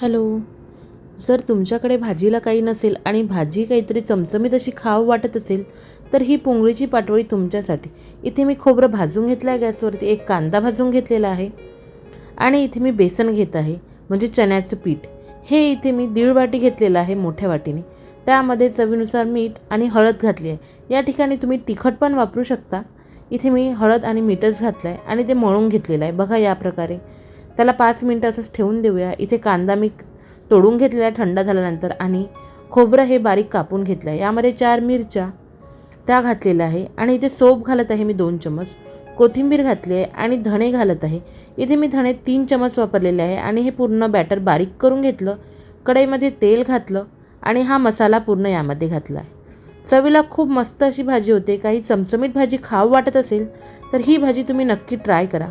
Hello. जर तुमच्याकडे भाजीला काही नसेल आणि भाजी काहीतरी चमचमीत अशी खाव वाटत असेल तर ही पुंगळीची पाटोळी तुमच्यासाठी. इथे मी खोबरं भाजून घेतलं आहे गॅसवरती. एक कांदा भाजून घेतलेला आहे. आणि इथे मी बेसन घेत आहे म्हणजे चण्याचं पीठ. हे इथे मी दीड वाटी घेतलेलं आहे मोठ्या वाटीने. त्यामध्ये चवीनुसार मीठ आणि हळद घातली आहे. या ठिकाणी तुम्ही तिखट पण वापरू शकता. इथे मी हळद आणि मीठच घातलं आहे आणि ते मळून घेतलेलं आहे. बघा या प्रकारे. त्याला पाच मिनटं असंच ठेवून देऊया. इथे कांदा मी तोडून घेतलेला आहे थंड झाल्यानंतर आणि खोबरं हे बारीक कापून घेतलं आहे यामध्ये चार मिरच्या त्या घातलेल्या आहे आणि इथे सोप घालत आहे मी दोन चमच कोथिंबीर घातली आहे आणि धणे घालत आहे. इथे मी धणे तीन चमच वापरलेले आहे आणि हे पूर्ण बॅटर बारीक करून घेतलं. कढईमध्ये तेल घातलं आणि हा मसाला पूर्ण यामध्ये घातला आहे. चवीला खूप मस्त अशी भाजी होते. काही चमचमीत भाजी खाऊ वाटत असेल तर ही भाजी तुम्ही नक्की ट्राय करा.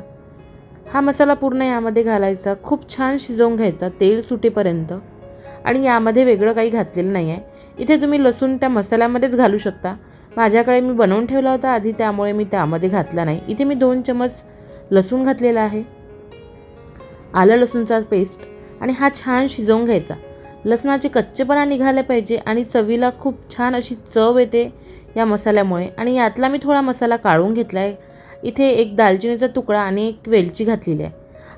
हा मसाला पूर्ण यामध्ये घालायचा खूप छान शिजवून घ्यायचा तेल सुटेपर्यंत. आणि यामध्ये वेगळं काही घातलेलं नाही आहे इथे तुम्ही लसूण त्या मसाल्यामध्येच घालू शकता. माझ्याकडे मी बनवून ठेवला होता आधी त्यामुळे मी त्यामध्ये घातला नाही. इथे मी दोन चमच लसूण घातलेला आहे. आलं लसूणचा पेस्ट आणि हा छान शिजवून घ्यायचा. लसणाचे कच्चेपणा निघाले पाहिजे आणि चवीला खूप छान अशी चव येते या मसाल्यामुळे. आणि यातला मी थोडा मसाला काढून घेतला आहे इथे एक दालचिनीचा तुकडा आणि एक वेलची घातलेली आहे.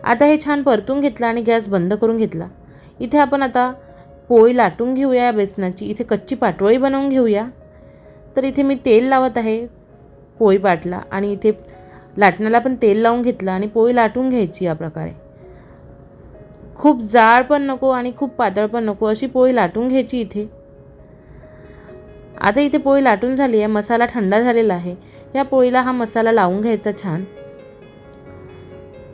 आता हे छान परतून घेतलं आणि गॅस बंद करून घेतला. इथे आपण आता पोळी लाटून घेऊया या बेसनाची. इथे कच्ची पाटोळी बनवून घेऊया. तर इथे मी तेल लावत आहे पोळी पाटला आणि इथे लाटण्याला पण तेल लावून घेतलं आणि पोळी लाटून घ्यायची या प्रकारे. खूप जाड पण नको आणि खूप पातळ पण नको अशी पोळी लाटून घ्यायची इथे. आता इथे पोळी लाटून झाली आहे मसाला थंडा झालेला आहे. या पोळीला हा मसाला लावून घ्यायचा छान.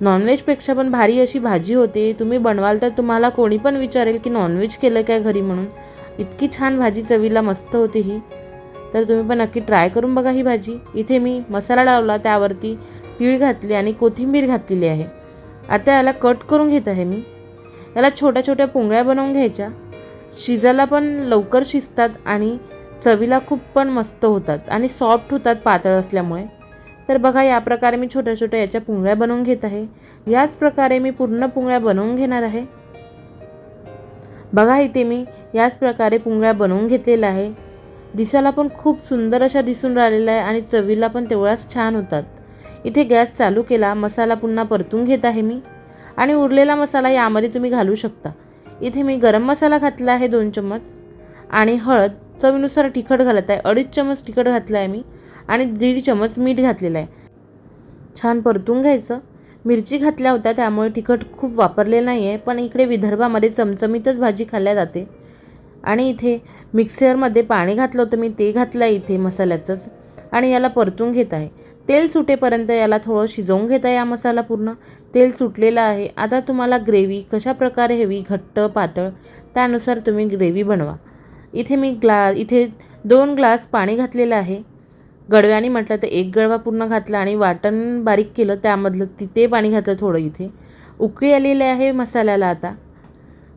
नॉनव्हेजपेक्षा पण भारी अशी भाजी होती. तुम्ही बनवाल तर तुम्हाला कोणी पण विचारेल की नॉनव्हेज केलं काय घरी म्हणून. इतकी छान भाजी चवीला मस्त होती ही. तर तुम्ही पण नक्की ट्राय करून बघा ही भाजी. इथे मी मसाला लावला त्यावरती तीळ घातली आणि कोथिंबीर घातलेली आहे. आता याला कट करून घेत आहे मी. याला छोट्या छोट्या पोंगळ्या बनवून घ्यायच्या. शिजायला पण लवकर शिजतात आणि चवीला खूप पण मस्त होतात आणि सॉफ्ट होतात पातळ असल्यामुळे. तर बघा या प्रकारे मी छोट्या छोट्या याच्या पुंगळ्या बनवून घेत आहे. याच प्रकारे मी पूर्ण पुंगळ्या बनवून घेणार आहे. बघा इथे मी याच प्रकारे पुंगळ्या बनवून घेतलेल्या आहे. दिसायला पण खूप सुंदर अशा दिसून राहिलेल्या आहे आणि चवीला पण तेवढ्याच छान होतात. इथे गॅस चालू केला मसाला पुन्हा परतून घेत आहे मी. आणि उरलेला मसाला यामध्ये तुम्ही घालू शकता. इथे मी गरम मसाला घातला आहे दोन चम्मच आणि हळद चवीनुसार तिखट घालत आहे. अडीच चमच तिखट घातलं आहे मी आणि दीड चमच मीठ घातलेलं आहे. छान परतून घ्यायचं. मिरची घातल्या होत्या त्यामुळे तिखट खूप वापरले नाही आहे पण इकडे विदर्भामध्ये चमचमीतच भाजी खाल्ल्या जाते. आणि इथे मिक्सरमध्ये पाणी घातलं होतं मी ते घातलं आहे इथे मसाल्याचंच. आणि याला परतून घेत आहे. तेल सुटेपर्यंत याला थोडं शिजवून घेत आहे या मसाला पूर्ण. तेल सुटलेलं आहे. आता तुम्हाला ग्रेव्ही कशा प्रकारे हवी घट्ट पातळ त्यानुसार तुम्ही ग्रेव्ही बनवा. इथे मी ग्ला इथे दोन ग्लास पाणी घातलेलं आहे. गडव्याने म्हटलं तर एक गडवा पूर्ण घातला आणि वाटण बारीक केलं त्यामधलं तिथे पाणी घातलं थोडं इथे. उकळी आलेली आहे मसाल्याला आता.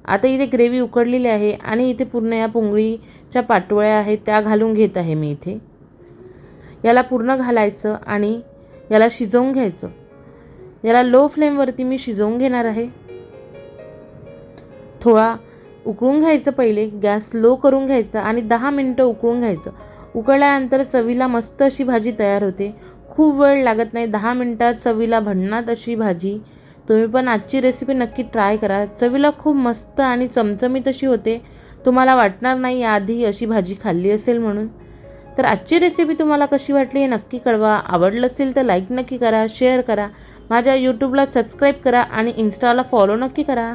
आता इथे ग्रेव्ही उकडलेली आहे आणि इथे पूर्ण या पुंगळीच्या पाटोळ्या आहेत त्या घालून घेत आहे मी इथे. याला पूर्ण घालायचं आणि याला शिजवून घ्यायचं. याला लो फ्लेमवरती मी शिजवून घेणार आहे. थोडा उकळून घ्यायचं पहिले गॅस लो करून घ्यायचा आणि दहा मिनटं उकळून घ्यायचं. उकळल्यानंतर चवीला मस्त अशी भाजी तयार होते. खूप वेळ लागत नाही दहा मिनटात चवीला भन्नाट अशी भाजी. तुम्ही पण आजची रेसिपी नक्की ट्राय करा. चवीला खूप मस्त आणि चमचमीत अशी होते. तुम्हाला वाटणार नाही याआधी अशी भाजी खाल्ली असेल म्हणून. तर आजची रेसिपी तुम्हाला कशी वाटली हे नक्की कळवा. आवडलं असेल तर लाईक नक्की करा शेअर करा. माझ्या यूट्यूबला सबस्क्राईब करा आणि इन्स्टाला फॉलो नक्की करा.